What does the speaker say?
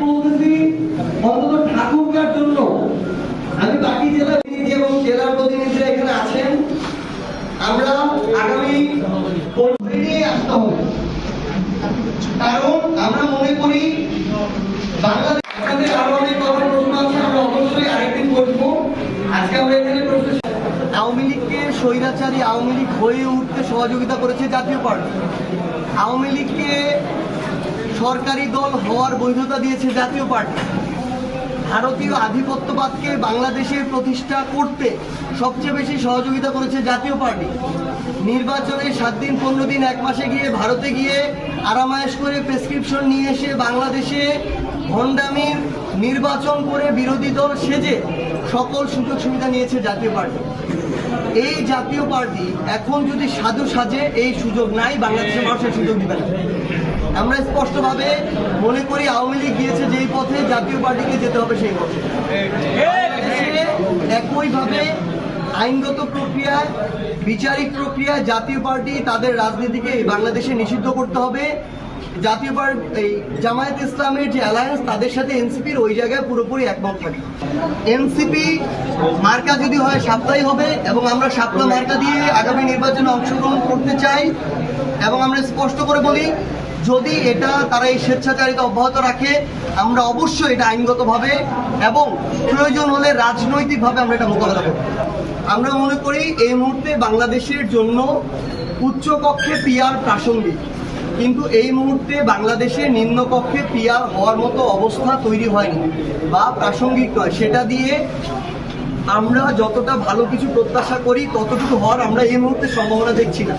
বলতেছি, অন্তত ঠাকুরগার জন্য। আমি বাকি জেলা এবং জেলার প্রতিনিধিরা এখানে আছেন। আমরা আগামী আসতে হবে। কারণ আমরা মনে করি, বাংলাদেশ আওয়ামী লীগকে স্বৈরাচারী, আওয়ামী লীগ হয়ে উঠতে সহযোগিতা করেছে জাতীয় পার্টি। আওয়ামী লীগকে সরকারি দল হওয়ার বৈধতা দিয়েছে জাতীয় পার্টি। ভারতীয় আধিপত্যবাদকে বাংলাদেশে প্রতিষ্ঠা করতে সবচেয়ে বেশি সহযোগিতা করেছে জাতীয় পার্টি। নির্বাচনে সাত দিন, পনেরো দিন, এক মাসে গিয়ে ভারতে গিয়ে আরামায়েশ করে প্রেসক্রিপশন নিয়ে এসে বাংলাদেশে ভণ্ডামির নির্বাচন করে বিরোধী দল সেজে সকল সুযোগ সুবিধা নিয়েছে জাতীয় পার্টি। এই জাতীয় পার্টি এখন যদি সাধু সাজে এই সুযোগ নাই বাংলাদেশের মানুষের সুযোগ দিবে না। আমরা স্পষ্টভাবে মনে করি আওয়ামী লীগ গিয়েছে যেই পথে জাতীয় পার্টিকে যেতে হবে সেই পথে। একইভাবে আইনগত প্রক্রিয়ায় বিচারিক প্রক্রিয়ায় জাতীয় পার্টি তাদের রাজনীতিকে বাংলাদেশে নিষিদ্ধ করতে হবে। জাতীয় পার্টি, এই জামায়াত ইসলামের যে অ্যালায়েন্স তাদের সাথে এনসিপির ওই জায়গায় পুরোপুরি একমত থাকে এনসিপি মার্কা যদি হয় সাপ্তাহী হবে এবং আমরা সাপ্তাহ মার্কা দিয়ে আগামী নির্বাচনে অংশগ্রহণ করতে চাই এবং আমরা স্পষ্ট করে বলি যদি এটা তারা এই স্বেচ্ছাচারিতা অব্যাহত রাখে, আমরা অবশ্যই এটা আইনগতভাবে এবং প্রয়োজন হলে রাজনৈতিকভাবে আমরা এটা মোকাবেলা করব। আমরা মনে করি এই মুহূর্তে বাংলাদেশের জন্য উচ্চকক্ষে পিয়ার প্রাসঙ্গিক। কিন্তু এই মুহূর্তে বাংলাদেশে নিম্নকক্ষে পিয়ার হওয়ার মতো অবস্থা তৈরি হয়নি বা প্রাসঙ্গিক নয়। সেটা দিয়ে আমরা যতটা ভালো কিছু প্রত্যাশা করি, ততটুকু হওয়ার আমরা এই মুহূর্তে সম্ভাবনা দেখছি না।